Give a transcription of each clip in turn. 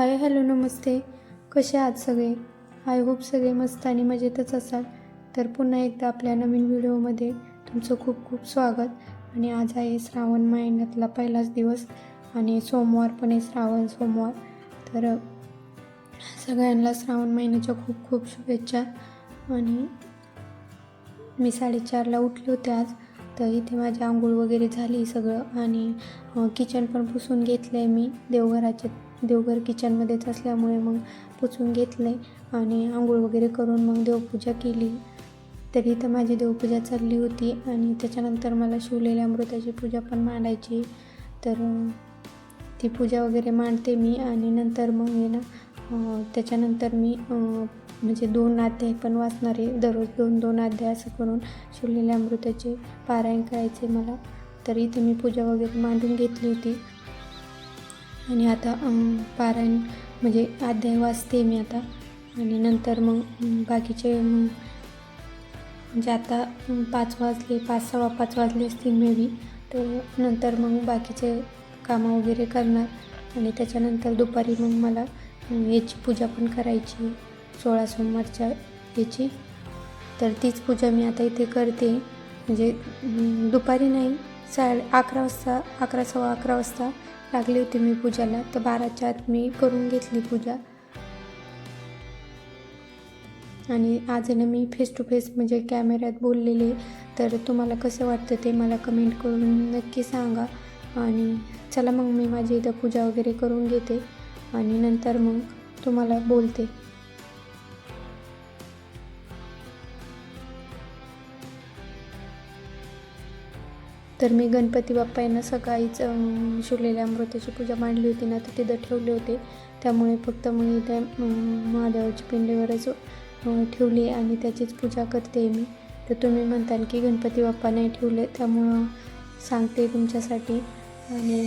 Hi hello नमस्ते. कसे आहात सगळे? आय होप सगळे मस्त आणि मजेतच असाल. तर पुन्हा एकदा आपल्या नवीन व्हिडिओमध्ये तुमचं खूप खूप स्वागत. आणि आज आहे श्रावण महिन्यातला पहिलाच दिवस आणि सोमवार पण आहे श्रावण सोमवार. तर सगळ्यांना श्रावण महिन्याच्या खूप खूप शुभेच्छा. आणि मी साडेचारला उठले होते आज. तर इथे माझी आंघोळ वगैरे झाली सगळं आणि किचन पण पुसून घेतलं आहे मी देवघराचे. देवघर किचनमध्येच असल्यामुळे मग पुसून घेतलं आहे आणि आंघोळ वगैरे करून मग देवपूजा केली. तरी तर माझी देवपूजा चालली होती आणि त्याच्यानंतर मला शिवलेल्या अमृताची पूजा पण मांडायची. तर ती पूजा वगैरे मांडते मी आणि नंतर मग आहे ना त्याच्यानंतर मी म्हणजे दोन अध्याय पण वाचणारे दररोज दोन दोन अध्याय असं करून शिवलेल्या अमृताचे पारायण करायचे मला. तर इथे मी पूजा वगैरे मांडून घेतली होती. आणि आता पारायण म्हणजे अध्याय वाचते मी आता. आणि नंतर मग बाकीचे मग म्हणजे आता पाच वाजले पाच सव्वा पाच वाजले असतील मे बी. तर नंतर मग बाकीचे कामं वगैरे करणार. आणि त्याच्यानंतर दुपारी मग मला याची पूजा पण करायची सोळा सोमवारच्या याची. तर तीच पूजा मी आता इथे करते. म्हणजे दुपारी नाही साडे अकरा वाजता अकरा सव्वा अकरा वाजता लागली होती मी पूजाला. तर बाराच्या आत मी करून घेतली पूजा. आणि आज ना मी फेस टू फेस म्हणजे कॅमेऱ्यात बोललेले. तर तुम्हाला कसं वाटतं ते मला कमेंट करून नक्की सांगा. आणि चला मग मी माझी इथं पूजा वगैरे करून घेते. आणि नंतर मग तुम्हाला बोलते. तर मी गणपती बाप्पा यांना सकाळीच शिवलेल्या अमृताची पूजा मांडली होती ना तर तिथं ठेवले होते. त्यामुळे फक्त मी त्या महादेवाची पिंडीवरच ठेवली आणि त्याचीच पूजा करते मी. तर तुम्ही म्हणताल की गणपती बाप्पा नाही ठेवले त्यामुळं सांगते तुमच्यासाठी. आणि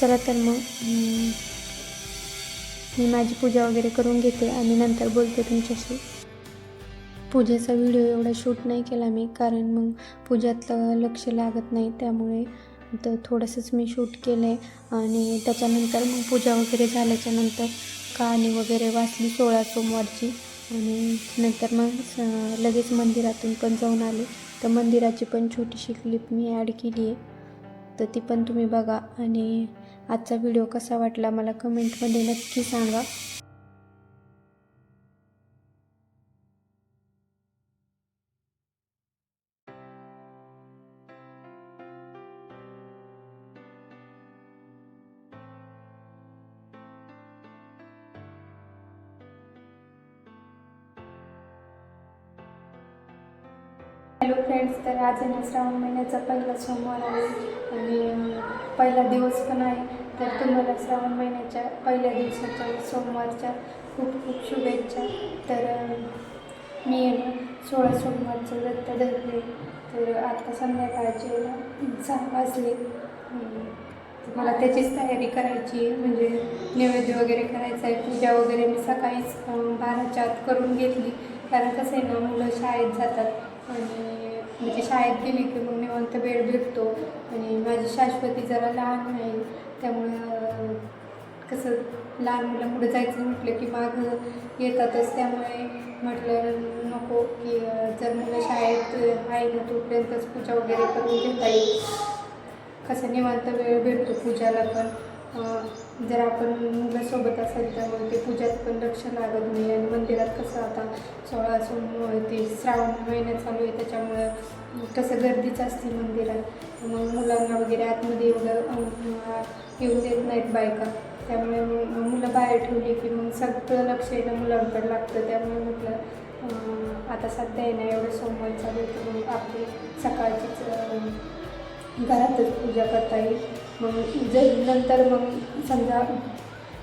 चला तर मग मी माझी पूजा वगैरे करून घेते आणि नंतर बोलते तुमच्याशी. पूजेचा व्हिडिओ एवढा शूट नाही केला मी कारण मग पूजातलं लक्ष लागत नाही त्यामुळे तर थोडंसंच मी शूट केलं आहे आणि त्याच्यानंतर मग पूजा वगैरे झाल्याच्यानंतर कहाणी वगैरे वाचली सोळा सोमवारची. आणि नंतर मग लगेच मंदिरातून पण जाऊन आले. तर मंदिराची पण छोटीशी क्लिप मी ॲड केली आहे. तर ती पण तुम्ही बघा. आणि आजचा व्हिडिओ कसा वाटला मला कमेंटमध्ये नक्की सांगा. हॅलो फ्रेंड्स तर आज आहे ना श्रावण महिन्याचा पहिला सोमवार आहे आणि पहिला दिवस पण आहे. तर तुम्हाला श्रावण महिन्याच्या पहिल्या दिवसाच्या सोमवारच्या खूप खूप शुभेच्छा. तर मी आहे ना सोळा सोमवारचं व्रत धरले. तर आता संध्याकाळचे सहा वाजले. मला त्याचीच तयारी करायची आहे. म्हणजे नैवेद्य वगैरे करायचं आहे. पूजा वगैरे मी सकाळीच बाराच्या आत करून घेतली. कारण कसं आहे ना मुलं शाळेत जातात. आणि म्हणजे शाळेत गेली की मग निवांत वेळ भेटतो. आणि माझी शाश्वती जरा लहान आहे त्यामुळं कसं लहान मुलं पुढे जायचं म्हटलं की मागं येतातच. त्यामुळे म्हटलं नको की जर मुलं शाळेत आहे ना तोपर्यंतच पूजा वगैरे करून घेता येईल. कसं निवांत वेळ भेटतो पूजाला पण. जर आपण मुलासोबत असेल तर मग ते पूजात पण लक्ष लागत नाही आणि मंदिरात कसं आता सोळा सोमवार ते श्रावण महिना चालू आहे त्याच्यामुळं कसं गर्दीच असते मंदिरात. मग मुलांना वगैरे आतमध्ये एवढं येऊ देत नाहीत बायका. त्यामुळे मग मुलं बाहेर ठेवली की मग सगळं लक्ष येणं मुलांकडे लागतं. त्यामुळे म्हटलं आता सध्या येणं एवढं सोमवार चालू आहे तर मग आपली सकाळचीच घरातच पूजा करता येईल. मग जर नंतर मग समजा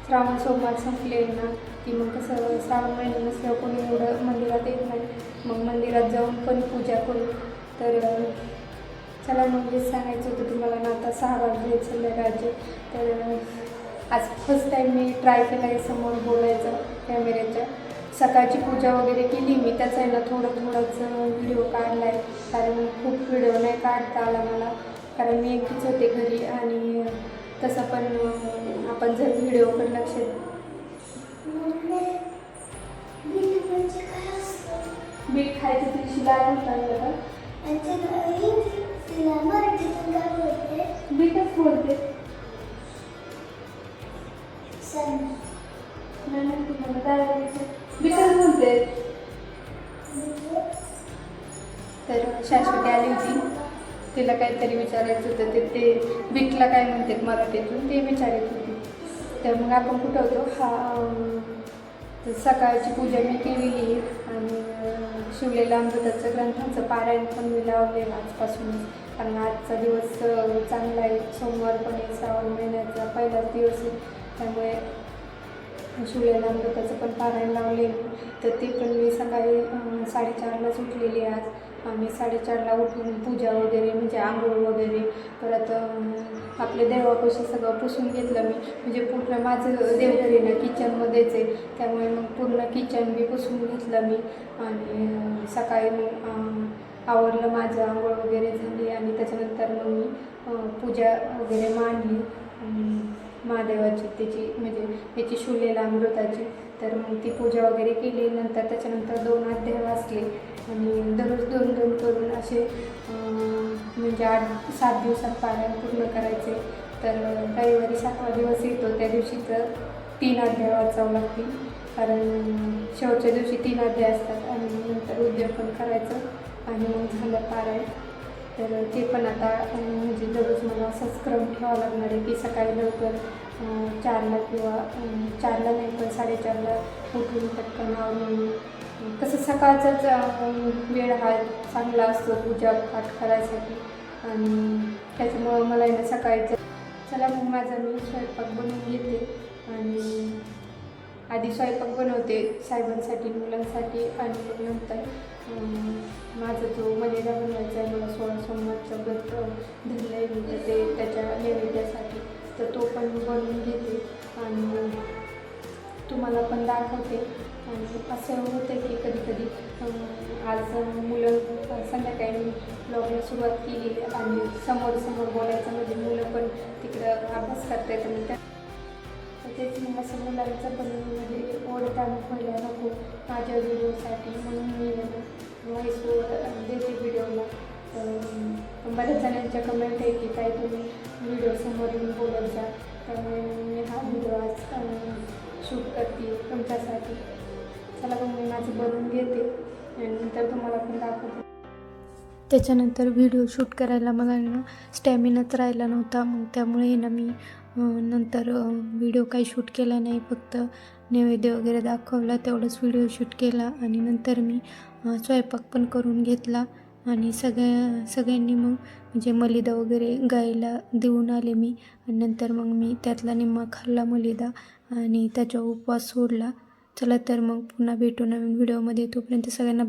श्रावण सोमवार संपले ना की मग कसं श्रावण महिना नसल्यावर कोणी एवढं मंदिरात येत नाही. मग मंदिरात जाऊन पण पूजा करू. तर चला मग हेच सांगायचं होतं तुम्हाला ना आता सहा वाजले संध्याकाळचे तर आज फर्स्ट टाईम मी ट्राय केला आहे समोर बोलायचं कॅमेऱ्याच्या. सकाळची पूजा वगैरे केली मी त्याचा आहे ना थोडं थोडंच व्हिडिओ काढला आहे कारण खूप व्हिडिओ नाही काढता आला मला. कारण मी एकटीच होते घरी आणि तसं पण आपण जर व्हिडिओकडे लक्ष बीट खायचं तुझी लाल होता बीटच बोलते बीटच बोलते. तर शाश्वती आली होती. तिला काहीतरी विचारायचं होतं ते ते बीटला काय म्हणतात मराठीतून ते विचारत होते. तर मग आपण कुठं होतो? हा सकाळची पूजा मी केलेली आणि शिवलेला अमृताचं ग्रंथांचं पारायण पण मी लावलेलं आजपासूनच. कारण आजचा दिवस चांगला आहे. सोमवार पण आहे श्रावण महिन्याचा पहिलाच दिवस आहे. त्यामुळे शिवलेल्या अमृताचं पण पारायण लावले. तर ते पण मी सकाळी साडेचारलाच उठलेली आज. आम्ही साडेचारला उठून पूजा वगैरे म्हणजे आंघोळ वगैरे परत आपल्या देवापाशी सगळं पुसून घेतलं मी. म्हणजे पूर्ण माझं देवघरी ना किचनमध्येच आहे. त्यामुळे मग पूर्ण किचन बी पुसून घेतलं मी. आणि सकाळी मग आवरलं माझं आंघोळ वगैरे झाली. आणि त्याच्यानंतर मग मी पूजा वगैरे मांडली. आणि महादेवाची त्याची म्हणजे त्याची शिवलेल्या अमृताची. तर मग ती पूजा वगैरे केली नंतर त्याच्यानंतर दोन अध्याय वाचले. आणि दररोज दोन दोन करून असे म्हणजे आठ सात दिवसात पारायण पूर्ण करायचे. तर रविवारी सातवा दिवस येतो त्या दिवशी तर तीन अध्याय वाचावं लागतील. कारण शेवटच्या दिवशी तीन अध्याय असतात आणि नंतर उद्यापन करायचं आणि मग झालं पारायण. तर ते पण आता म्हणजे दररोज मला असाच क्रम ठेवावा लागणार आहे की सकाळी लवकर चारला किंवा चारला नाही पण साडेचारला उठून पटकन आवरून तसं कसं सकाळचाच वेळ हा चांगला असतो पूजा पाठ करायसाठी. आणि त्याच्यामुळं मला आहे ना सकाळचं चला मग माझा मी स्वयंपाक बनवून घेते. आणि आधी स्वयंपाक बनवते साहेबांसाठी मुलांसाठी आणि मग नंतर. माझा जो मलेला बनवायचा आहे मला सोळा सोमवारचं व्रत धरलं आहे मी तर ते त्याच्या नैवेद्यासाठी. तर तो पण बनवून घेते आणि तुम्हाला पण दाखवते. आणि असं होतं की कधी कधी आज मुलं संध्याकाळी मी ब्लॉगला सुरुवात केली आणि समोर समोर बोलायचं म्हणजे मुलं पण तिकडं अभ्यास करतायत आणि त्या तेच मला असं मुलांचं पण म्हणजे ओढताना व्हायला नको. माझ्या व्हिडिओसाठी म्हणून मी व्हॉइस ओवर देते व्हिडिओला. बऱ्याच जणांच्या कमेंट आहे की काय तुम्ही व्हिडिओ समोर येऊन बोलत जा. त्यामुळे मी हा व्हिडिओ आज शूट करते तुमच्यासाठी. चला मग मी माझं बनवून घेते आणि नंतर तुम्हाला पण दाखवते. त्याच्यानंतर व्हिडिओ शूट करायला मला ना स्टॅमिनाच राहिला नव्हता. मग त्यामुळे ना मी नंतर व्हिडिओ काही शूट केला नाही फक्त नैवेद्य वगैरे दाखवला तेवढंच व्हिडिओ शूट केला आणि नंतर मी स्वयंपाक पण करून घेतला आणि सगळ्या सगळ्यांनी मग म्हणजे मलिदा वगैरे गायला देऊन आले मी आणि नंतर मग मी त्यातला निम्मा खाल्ला मलिदा आणि त्याचा उपवास सोडला. चला तर मग पुन्हा भेटू नवीन व्हिडिओमध्ये. तोपर्यंत सगळ्यांना